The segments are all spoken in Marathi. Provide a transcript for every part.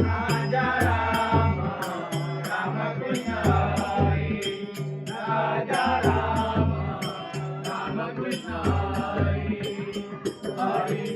राजा राम राम कृष्ण हरी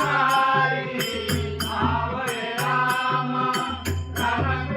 हमारी